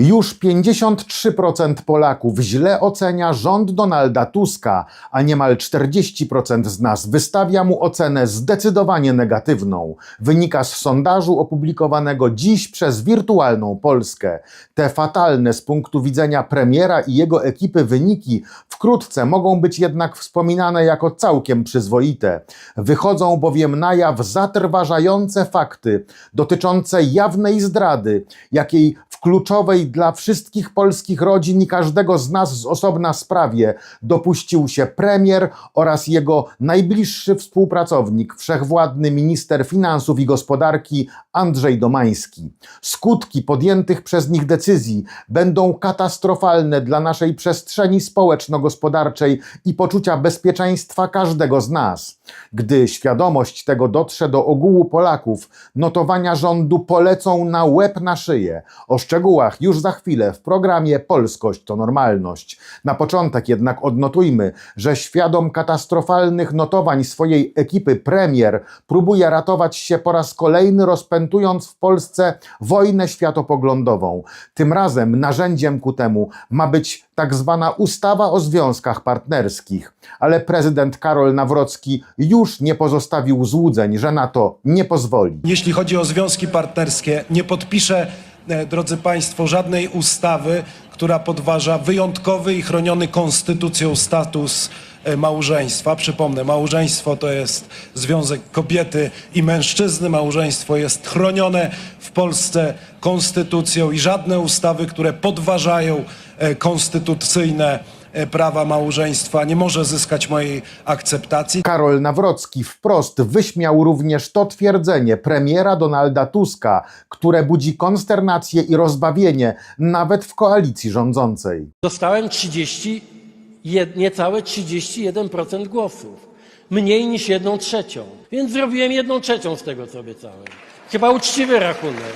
Już 53% Polaków źle ocenia rząd Donalda Tuska, a niemal 40% z nas wystawia mu ocenę zdecydowanie negatywną. Wynika z sondażu opublikowanego dziś przez Wirtualną Polskę. Te fatalne z punktu widzenia premiera i jego ekipy wyniki wkrótce mogą być jednak wspominane jako całkiem przyzwoite. Wychodzą bowiem na jaw zatrważające fakty dotyczące jawnej zdrady, jakiej w kluczowej dla wszystkich polskich rodzin i każdego z nas z osobna sprawie dopuścił się premier oraz jego najbliższy współpracownik, wszechwładny minister finansów i gospodarki Andrzej Domański. Skutki podjętych przez nich decyzji będą katastrofalne dla naszej przestrzeni społeczno-gospodarczej i poczucia bezpieczeństwa każdego z nas. Gdy świadomość tego dotrze do ogółu Polaków, notowania rządu polecą na łeb na szyję. O szczegółach już za chwilę w programie Polskość to normalność. Na początek jednak odnotujmy, że świadom katastrofalnych notowań swojej ekipy premier próbuje ratować się po raz kolejny rozpętując w Polsce wojnę światopoglądową. Tym razem narzędziem ku temu ma być tak zwana ustawa o związkach partnerskich. Ale prezydent Karol Nawrocki już nie pozostawił złudzeń, że na to nie pozwoli. Jeśli chodzi o związki partnerskie, nie podpiszę, e, drodzy Państwo, żadnej ustawy, która podważa wyjątkowy i chroniony konstytucją status małżeństwa. Przypomnę, małżeństwo to jest związek kobiety i mężczyzny. Małżeństwo jest chronione w Polsce konstytucją i żadne ustawy, które podważają e, konstytucyjne e, prawa małżeństwa nie może zyskać mojej akceptacji. Karol Nawrocki wprost wyśmiał również to twierdzenie premiera Donalda Tuska, które budzi konsternację i rozbawienie nawet w koalicji rządzącej. Dostałem 30, jed, niecałe 31% głosów. Mniej niż jedną trzecią. Więc zrobiłem jedną trzecią z tego, co obiecałem. Chyba uczciwy rachunek.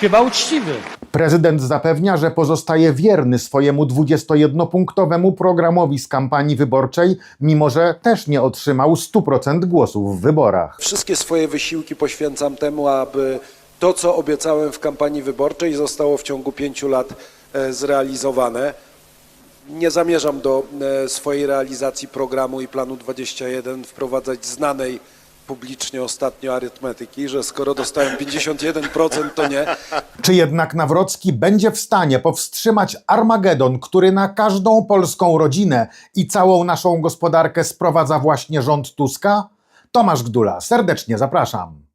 Chyba uczciwy. Prezydent zapewnia, że pozostaje wierny swojemu 21-punktowemu programowi z kampanii wyborczej, mimo że też nie otrzymał 100% głosów w wyborach. Wszystkie swoje wysiłki poświęcam temu, aby to, co obiecałem w kampanii wyborczej, zostało w ciągu pięciu lat e, zrealizowane. Nie zamierzam do e, swojej realizacji programu i planu 21 wprowadzać znanej publicznie ostatnio arytmetyki, że skoro dostałem 51%, to nie. Czy jednak Nawrocki będzie w stanie powstrzymać Armagedon, który na każdą polską rodzinę i całą naszą gospodarkę sprowadza właśnie rząd Tuska? Tomasz Gdula, serdecznie zapraszam.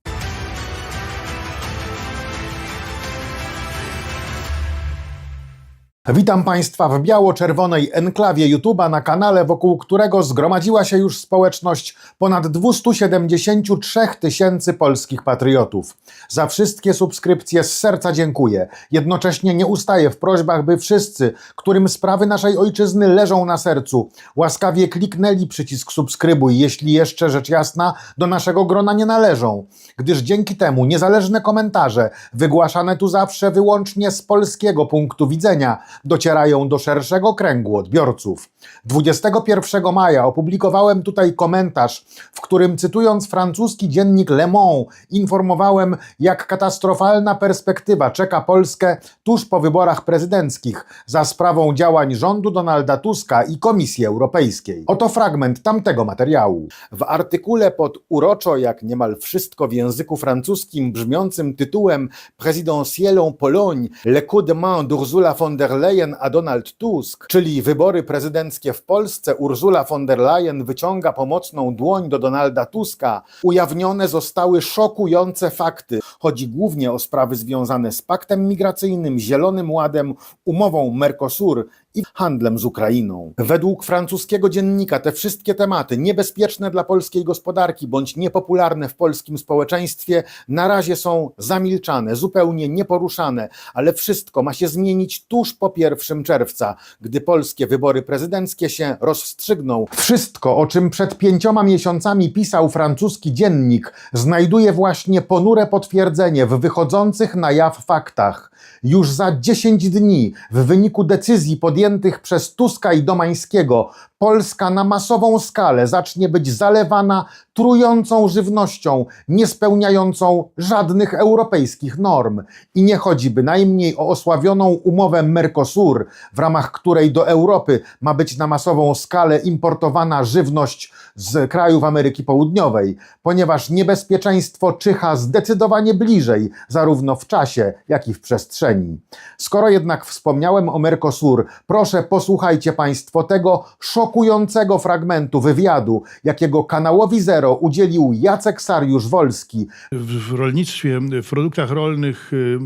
Witam Państwa w biało-czerwonej enklawie YouTube'a na kanale, wokół którego zgromadziła się już społeczność ponad 273 tysięcy polskich patriotów. Za wszystkie subskrypcje z serca dziękuję. Jednocześnie nie ustaję w prośbach, by wszyscy, którym sprawy naszej ojczyzny leżą na sercu, łaskawie kliknęli przycisk subskrybuj, jeśli jeszcze rzecz jasna do naszego grona nie należą, gdyż dzięki temu niezależne komentarze, wygłaszane tu zawsze wyłącznie z polskiego punktu widzenia, docierają do szerszego kręgu odbiorców. 21 maja opublikowałem tutaj komentarz, w którym cytując francuski dziennik Le Monde informowałem, jak katastrofalna perspektywa czeka Polskę tuż po wyborach prezydenckich za sprawą działań rządu Donalda Tuska i Komisji Europejskiej. Oto fragment tamtego materiału. W artykule pod uroczo jak niemal wszystko w języku francuskim brzmiącym tytułem Présidentielą Pologne, le coup de main d'Ursula von der Leyen a Donald Tusk, czyli wybory prezydenckie w Polsce, Ursula von der Leyen wyciąga pomocną dłoń do Donalda Tuska, ujawnione zostały szokujące fakty. Chodzi głównie o sprawy związane z paktem migracyjnym, Zielonym Ładem, umową Mercosur i handlem z Ukrainą. Według francuskiego dziennika te wszystkie tematy, niebezpieczne dla polskiej gospodarki bądź niepopularne w polskim społeczeństwie, na razie są zamilczane, zupełnie nieporuszane, ale wszystko ma się zmienić tuż po 1 czerwca, gdy polskie wybory prezydenckie się rozstrzygną. Wszystko, o czym przed pięcioma miesiącami pisał francuski dziennik, znajduje właśnie ponure potwierdzenie w wychodzących na jaw faktach. Już za 10 dni, w wyniku decyzji podjętych przez Tuska i Domańskiego, Polska na masową skalę zacznie być zalewana trującą żywnością, niespełniającą żadnych europejskich norm. I nie chodzi bynajmniej o osławioną umowę Mercosur, w ramach której do Europy ma być na masową skalę importowana żywność z krajów Ameryki Południowej, ponieważ niebezpieczeństwo czyha zdecydowanie bliżej, zarówno w czasie, jak i w przestrzeni. Skoro jednak wspomniałem o Mercosur, proszę posłuchajcie Państwo tego szokującego fragmentu wywiadu, jakiego kanałowi Zero udzielił Jacek Sariusz-Wolski, W, w rolnictwie, w produktach rolnych y, y,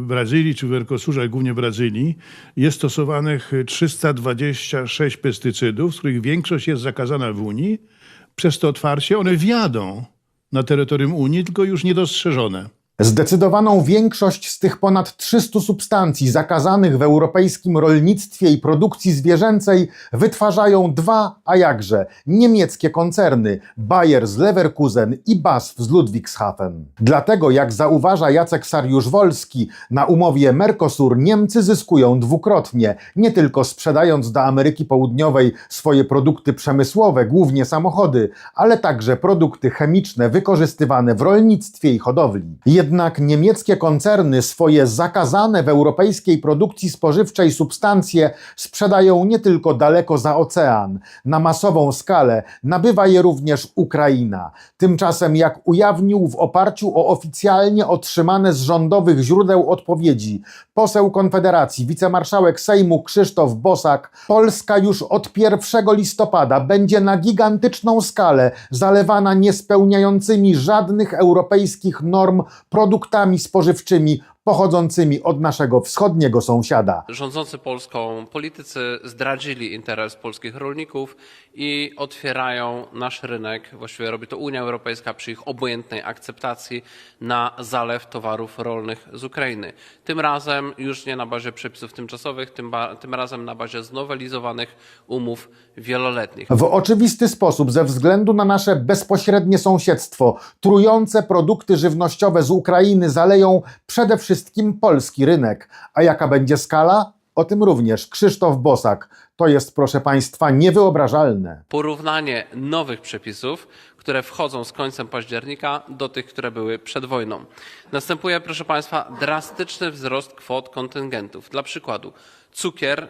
w Brazylii czy w Mercosurze, głównie Brazylii, jest stosowanych 326 pestycydów, z których większość jest zakazana w Unii. Przez to otwarcie one wjadą na terytorium Unii, tylko już niedostrzeżone. Zdecydowaną większość z tych ponad 300 substancji zakazanych w europejskim rolnictwie i produkcji zwierzęcej wytwarzają dwa, a jakże, niemieckie koncerny Bayer z Leverkusen i BASF z Ludwigshafen. Dlatego, jak zauważa Jacek Sariusz-Wolski, na umowie Mercosur Niemcy zyskują dwukrotnie, nie tylko sprzedając do Ameryki Południowej swoje produkty przemysłowe, głównie samochody, ale także produkty chemiczne wykorzystywane w rolnictwie i hodowli. Jednak niemieckie koncerny swoje zakazane w europejskiej produkcji spożywczej substancje sprzedają nie tylko daleko za ocean. Na masową skalę nabywa je również Ukraina. Tymczasem, jak ujawnił w oparciu o oficjalnie otrzymane z rządowych źródeł odpowiedzi poseł Konfederacji, wicemarszałek Sejmu Krzysztof Bosak, Polska już od 1 listopada będzie na gigantyczną skalę zalewana niespełniającymi żadnych europejskich norm produktami spożywczymi pochodzącymi od naszego wschodniego sąsiada. Rządzący Polską politycy zdradzili interes polskich rolników i otwierają nasz rynek, właściwie robi to Unia Europejska przy ich obojętnej akceptacji na zalew towarów rolnych z Ukrainy. Tym razem już nie na bazie przepisów tymczasowych, tym, tym razem na bazie znowelizowanych umów wieloletnich. W oczywisty sposób, ze względu na nasze bezpośrednie sąsiedztwo, trujące produkty żywnościowe z Ukrainy zaleją przede wszystkim polski rynek. A jaka będzie skala? O tym również Krzysztof Bosak. To jest, proszę Państwa, niewyobrażalne. Porównanie nowych przepisów, które wchodzą z końcem października do tych, które były przed wojną. Następuje, proszę Państwa, drastyczny wzrost kwot kontyngentów. Dla przykładu, cukier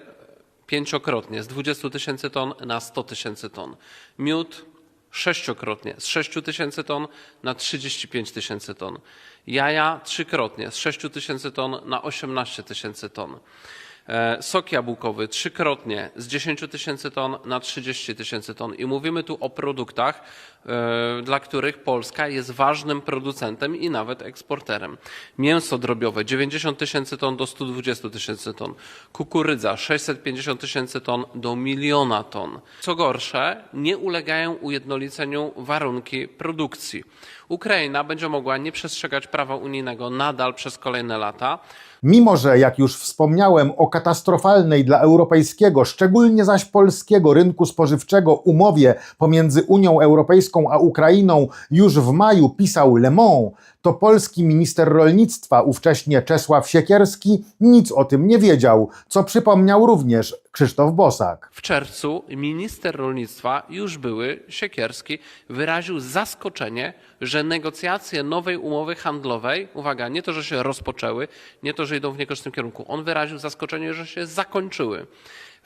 pięciokrotnie z 20 tysięcy ton na 100 tysięcy ton. Miód sześciokrotnie z 6 tysięcy ton na 35 tysięcy ton. Jaja trzykrotnie z 6 tysięcy ton na 18 tysięcy ton. E, Sok jabłkowy trzykrotnie z 10 tysięcy ton na 30 tysięcy ton. I mówimy tu o produktach, e, dla których Polska jest ważnym producentem i nawet eksporterem. Mięso drobiowe 90 tysięcy ton do 120 tysięcy ton. Kukurydza 650 tysięcy ton do miliona ton. Co gorsze, nie ulegają ujednoliceniu warunki produkcji. Ukraina będzie mogła nie przestrzegać prawa unijnego nadal przez kolejne lata. Mimo, że, jak już wspomniałem, o katastrofalnej dla europejskiego, szczególnie zaś polskiego rynku spożywczego umowie pomiędzy Unią Europejską a Ukrainą już w maju pisał Le Monde, to polski minister rolnictwa, ówcześnie Czesław Siekierski, nic o tym nie wiedział, co przypomniał również Krzysztof Bosak. W czerwcu minister rolnictwa, już były, Siekierski, wyraził zaskoczenie, że negocjacje nowej umowy handlowej, uwaga, nie to, że się rozpoczęły, nie to, że idą w niekorzystnym kierunku, on wyraził zaskoczenie, że się zakończyły.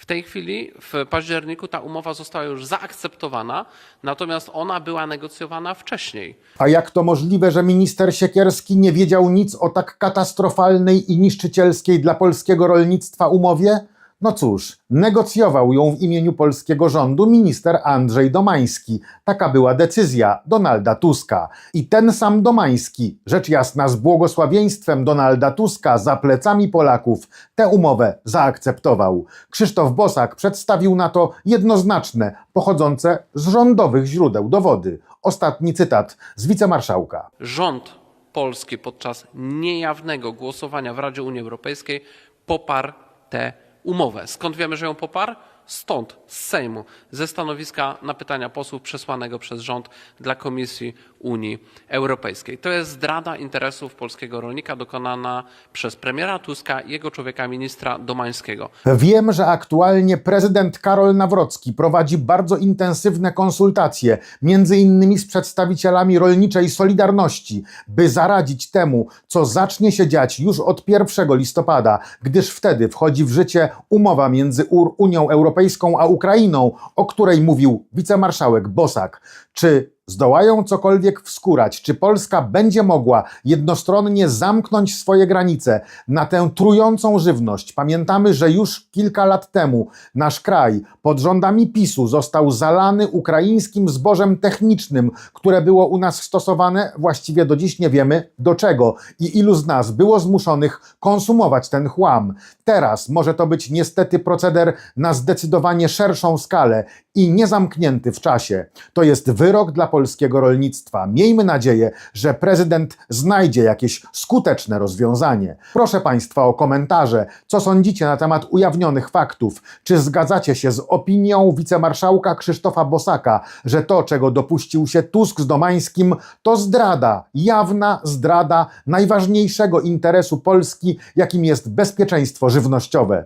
W tej chwili, w październiku, ta umowa została już zaakceptowana, natomiast ona była negocjowana wcześniej. A jak to możliwe, że minister Siekierski nie wiedział nic o tak katastrofalnej i niszczycielskiej dla polskiego rolnictwa umowie? No cóż, negocjował ją w imieniu polskiego rządu minister Andrzej Domański. Taka była decyzja Donalda Tuska. I ten sam Domański, rzecz jasna z błogosławieństwem Donalda Tuska za plecami Polaków, tę umowę zaakceptował. Krzysztof Bosak przedstawił na to jednoznaczne, pochodzące z rządowych źródeł dowody. Ostatni cytat z wicemarszałka. Rząd polski podczas niejawnego głosowania w Radzie Unii Europejskiej poparł tę umowę. Skąd wiemy, że ją poparł? Stąd, z Sejmu, ze stanowiska na pytania posłów przesłanego przez rząd dla Komisji Unii Europejskiej. To jest zdrada interesów polskiego rolnika dokonana przez premiera Tuska i jego człowieka ministra Domańskiego. Wiem, że aktualnie prezydent Karol Nawrocki prowadzi bardzo intensywne konsultacje, między innymi z przedstawicielami rolniczej Solidarności, by zaradzić temu, co zacznie się dziać już od 1 listopada, gdyż wtedy wchodzi w życie umowa między Unią Europejską a Ukrainą, o której mówił wicemarszałek Bosak. Czy zdołają cokolwiek wskórać, czy Polska będzie mogła jednostronnie zamknąć swoje granice na tę trującą żywność. Pamiętamy, że już kilka lat temu nasz kraj pod rządami PiSu został zalany ukraińskim zbożem technicznym, które było u nas stosowane właściwie do dziś nie wiemy do czego i ilu z nas było zmuszonych konsumować ten chłam. Teraz może to być niestety proceder na zdecydowanie szerszą skalę i niezamknięty w czasie. To jest wyrok dla polskiego rolnictwa. Miejmy nadzieję, że prezydent znajdzie jakieś skuteczne rozwiązanie. Proszę Państwa o komentarze. Co sądzicie na temat ujawnionych faktów? Czy zgadzacie się z opinią wicemarszałka Krzysztofa Bosaka, że to, czego dopuścił się Tusk z Domańskim, to zdrada, jawna zdrada najważniejszego interesu Polski, jakim jest bezpieczeństwo żywnościowe?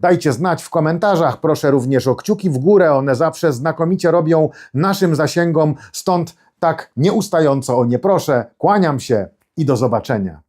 Dajcie znać w komentarzach, proszę również o kciuki w górę, one zawsze znakomicie robią naszym zasięgom, stąd tak nieustająco o nie proszę. Kłaniam się i do zobaczenia.